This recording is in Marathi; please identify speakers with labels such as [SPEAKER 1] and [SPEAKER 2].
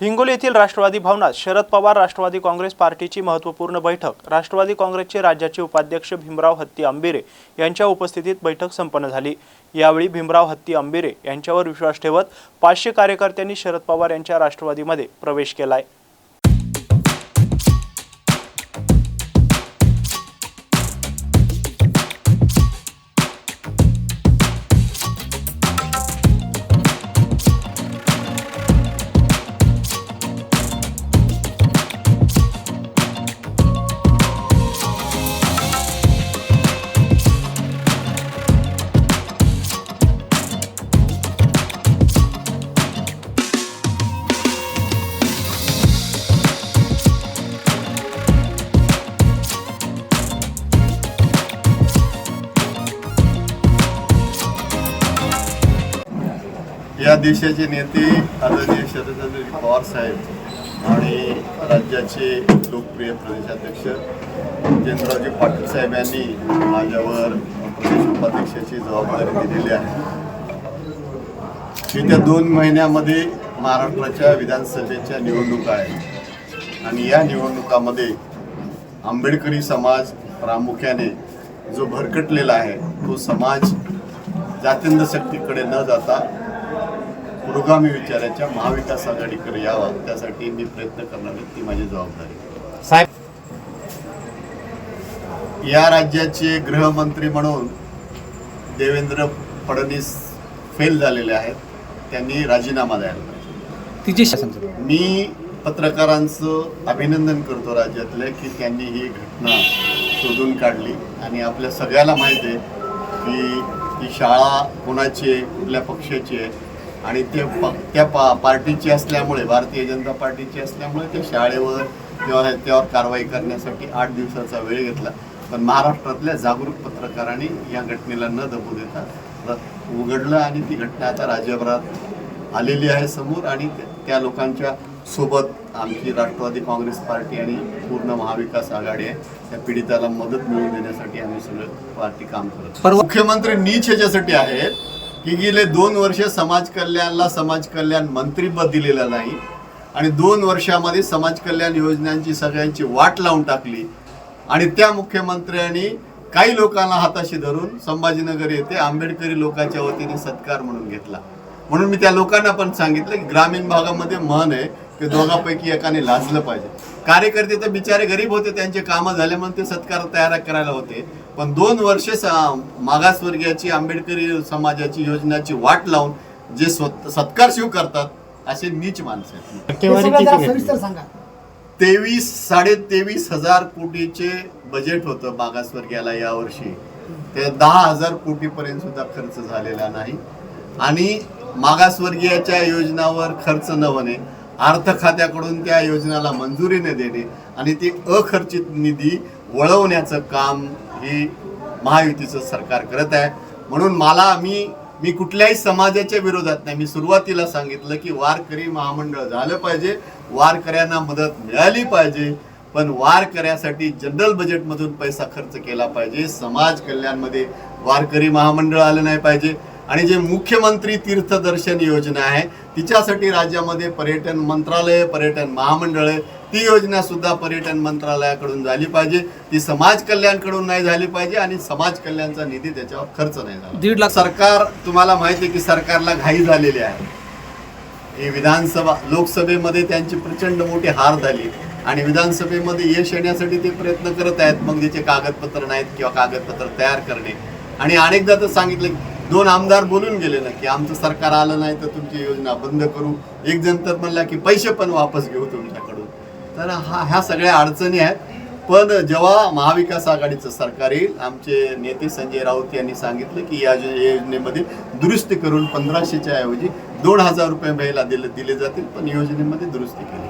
[SPEAKER 1] हिंगोली येथील राष्ट्रवादी भवनात शरद पवार राष्ट्रवादी काँग्रेस पार्टीची महत्त्वपूर्ण बैठक राष्ट्रवादी काँग्रेसचे राज्याचे उपाध्यक्ष भीमराव हत्ती आंबिरे यांच्या उपस्थितीत बैठक संपन्न झाली. यावेळी भीमराव हत्ती आंबिरे यांच्यावर विश्वास ठेवत पाचशे कार्यकर्त्यांनी शरद पवार यांच्या राष्ट्रवादीमध्ये प्रवेश केलाय.
[SPEAKER 2] या देशाचे नेते आदरणीय शरदचंद्र पवार साहेब आणि राज्याचे लोकप्रिय प्रदेशाध्यक्ष जयंतरावजी पाटील साहेब यांनी माझ्यावर प्रदेश उपाध्यक्षाची जबाबदारी दिलेली आहे. येत्या दोन महिन्यामध्ये महाराष्ट्राच्या विधानसभेच्या निवडणुका आहेत. आणि या निवडणुकामध्ये आंबेडकरी समाज प्रामुख्याने जो भरकटलेला आहे तो समाज जातींद शक्तीकडे न जाता पुरोगामी विचाराच्या महाविकास आघाडीकडे यावा त्यासाठी मी प्रयत्न करणार आहे ती माझी जबाबदारी
[SPEAKER 3] साहेब.
[SPEAKER 2] या राज्याचे गृहमंत्री म्हणून देवेंद्र फडणवीस फेल झालेले आहेत त्यांनी राजीनामा द्यायला पाहिजे.
[SPEAKER 3] तिचे शासन चालू.
[SPEAKER 2] मी पत्रकारांचं अभिनंदन करतो राज्यातल्या की त्यांनी ही घटना शोधून काढली आणि आपल्या सगळ्याला माहीत आहे की ती शाळा कोणाची आहे कुठल्या पक्षाची आहे. आणि ते प त्या पा पार्टीची असल्यामुळे भारतीय जनता पार्टीची असल्यामुळे त्या शाळेवर किंवा त्यावर कारवाई करण्यासाठी आठ दिवसाचा वेळ घेतला. पण महाराष्ट्रातल्या जागरूक पत्रकारांनी या घटनेला न दबू देता र- उघडलं आणि ती घटना आता राज्यभरात आलेली आहे समोर आणि त्या लोकांच्या सोबत आमची राष्ट्रवादी काँग्रेस पार्टी आणि पूर्ण महाविकास आघाडी आहे. त्या पीडिताला मदत मिळवून देण्यासाठी आम्ही सगळं पार्टी काम करत मुख्यमंत्री नीच ह्याच्यासाठी आहेत की गेले दोन वर्ष समाज कल्याणला समाज कल्याण मंत्रीपद दिलेलं नाही आणि दोन वर्षामध्ये समाज कल्याण योजनांची सगळ्यांची वाट लावून टाकली. आणि त्या मुख्यमंत्र्यांनी काही लोकांना हाताशी धरून संभाजीनगर येथे आंबेडकरी लोकांच्या वतीने सत्कार म्हणून घेतला. म्हणून मी त्या लोकांना पण सांगितलं की ग्रामीण भागामध्ये म्हण आहे की दोघांपैकी एकाने लाजलं पाहिजे. कार्यकर्ते तर बिचारे गरीब होते त्यांचे कामं झाले म्हणून ते सत्कार तयार करायला होते. पण दोन वर्षे मागासवर्गीयाची आंबेडकरी समाजाची योजनाची वाट लावून जे स्वत- सत्कार शिव करतात असे नीच माणसं
[SPEAKER 4] हे
[SPEAKER 2] तेवीस साडे तेवीस हजार कोटीचे बजेट होतं मागासवर्गीयाला यावर्षी. ते दहा हजार कोटीपर्यंत सुद्धा खर्च झालेला नाही. आणि मागासवर्गीयाच्या योजनावर खर्च न होणे अर्थ खात्याकडून त्या योजनाला मंजुरी न देणे आणि ती अखर्चित निधी वळवण्याचं काम हे महायुतीचं सरकार करत आहे. म्हणून मला मी मी कुठल्याही समाजाच्या विरोधात नाही. मी सुरुवातीला सांगितलं की वारकरी महामंडळ झालं पाहिजे वारकऱ्यांना मदत मिळाली पाहिजे पण वारकऱ्यासाठी जनरल बजेटमधून पैसा खर्च केला पाहिजे. समाज कल्याणमध्ये वारकरी महामंडळ आलं नाही पाहिजे. आणि जे मुख्यमंत्री तीर्थदर्शन योजना आहे तिच्यासाठी राज्यामध्ये पर्यटन मंत्रालय पर्यटन महामंडळ ती योजना सुद्धा पर्यटन मंत्रालयाकडून झाली पाहिजे. ती समाज कल्याणकडून नाही झाली पाहिजे आणि समाज कल्याणचा निधी त्याच्यावर खर्च नाही झाला.
[SPEAKER 3] दीड लाख
[SPEAKER 2] सरकार तुम्हाला माहिती आहे की सरकारला घाई झालेली आहे. ही विधानसभा लोकसभेमध्ये त्यांची प्रचंड मोठी हार झाली. आणि विधानसभेमध्ये यश येण्यासाठी ते प्रयत्न करत आहेत. मग ज्याचे कागदपत्र नाहीत किंवा कागदपत्र तयार करणे. आणि अनेकदा तर सांगितलं दोन आमदार बोलून गेले ना की आमचं सरकार आलं नाही तर तुमची योजना बंद करू. एक जण तर म्हणला की पैसे पण वापस घेऊ तुमच्याकडून. तर हा ह्या सगळ्या अडचणी आहेत. पण जेव्हा महाविकास आघाडीचं सरकार येईल आमचे नेते संजय राऊत यांनी सांगितलं की या योजनेमध्ये दुरुस्ती करून पंधराशेच्या ऐवजी दोन हजार रुपये महिला दिले दिले जातील पण योजनेमध्ये दुरुस्ती केली.